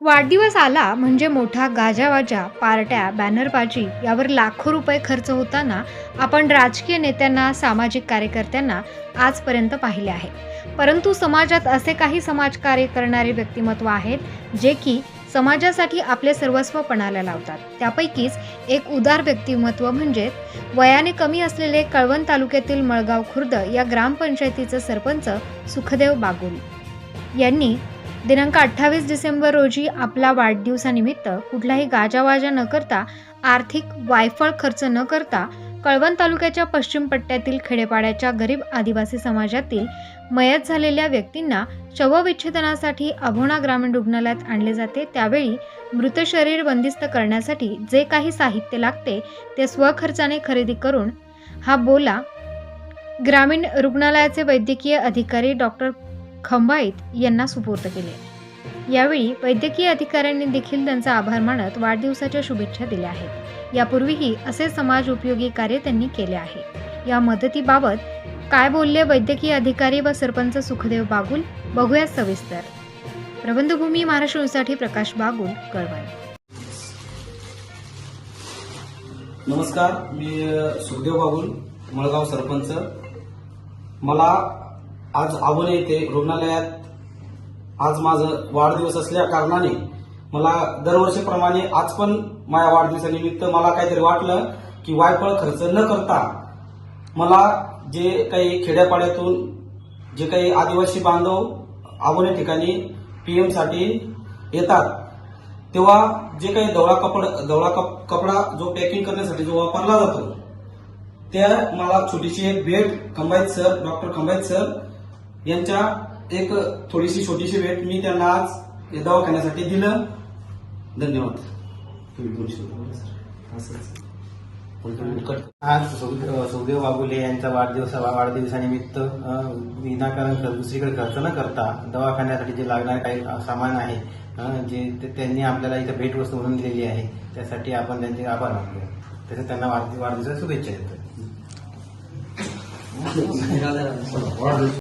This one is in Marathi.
वाढदिवस आला म्हणजे मोठा गाजावाजा पार्ट्या बॅनरबाजी यावर लाखो रुपये खर्च होताना आपण राजकीय नेत्यांना सामाजिक कार्यकर्त्यांना आजपर्यंत पाहिले आहे. परंतु समाजात असे काही समाजकार्य करणारे व्यक्तिमत्व आहेत जे की समाजासाठी आपले सर्वस्व पणाला लावतात. त्यापैकीच एक उदार व्यक्तिमत्व म्हणजे वयाने कमी असलेले कळवण तालुक्यातील मळगाव खुर्द या ग्रामपंचायतीचे सरपंच सुखदेव बागुल. यांनी दिनांक अठ्ठावीस डिसेंबर रोजी आपला वाढदिवसानिमित्त कुठलाही गाजावाजा न करता आर्थिक वायफळ खर्च न करता कळवण तालुक्याच्या पश्चिम पट्ट्यातील खेडेपाड्याच्या गरीब आदिवासी समाजातील मयत झालेल्या व्यक्तींना शवविच्छेदनासाठी अभोणा ग्रामीण रुग्णालयात आणले जाते. त्यावेळी मृत शरीर बंदिस्त करण्यासाठी जे काही साहित्य लागते ते स्वखर्चाने खरेदी करून हा बोला ग्रामीण रुग्णालयाचे वैद्यकीय अधिकारी डॉक्टर खंबाईत यांना सुपूर्द केले. यावेळी वैद्यकीय अधिकाऱ्यांनी देखील त्यांचा आभार मानत वाढदिवसाच्या शुभेच्छा दिल्या आहेत. यापूर्वीही असे समाज उपयोगी कार्य त्यांनी केले आहे. या मदतीबाबत काय बोलले वैद्यकीय अधिकारी व सरपंच सुखदेव बागुल? बघूया सविस्तर. प्रबंधभूमी महाराष्ट्रसाठी प्रकाश बागुल कळवण. नमस्कार मी सुखदेव बाबुल मळगाव सरपंच. मला आज आव्हान येथे रुग्णालयात. आज माझं वाढदिवस असल्या कारणाने मला दरवर्षीप्रमाणे आज पण माझ्या वाढदिवसानिमित्त मला काहीतरी वाटलं की वायफळ खर्च न करता मला जे काही खेड्यापाड्यातून जे काही आदिवासी बांधव आव्हाने ठिकाणी पीएमसाठी येतात तेव्हा जे काही धवळा कपड धवळा कप- कपडा जो पॅकिंग करण्यासाठी जो वापरला जातो त्या मला छोटीशी एक भेट Khambait sir doctor Khambait sir यांच्या एक थोडीशी छोटीशी भेट मी त्यांना आज दवाखान्यासाठी दिलं. धन्यवाद. आज सुखदेव सुखदेव बाबुले यांचा वाढदिवस वाढदिवसानिमित्त विनाकारण दुसरीकडे खर्च न करता दवाखान्यासाठी जे लागणारे काही सामान आहे जे ते- त्यांनी आपल्याला इथं भेटवस्तू म्हणून दिलेली आहे त्यासाठी आपण त्यांचे आभार मानतो तसेच त्यांना वाढ- वाढदिवसाच्या शुभेच्छा देतो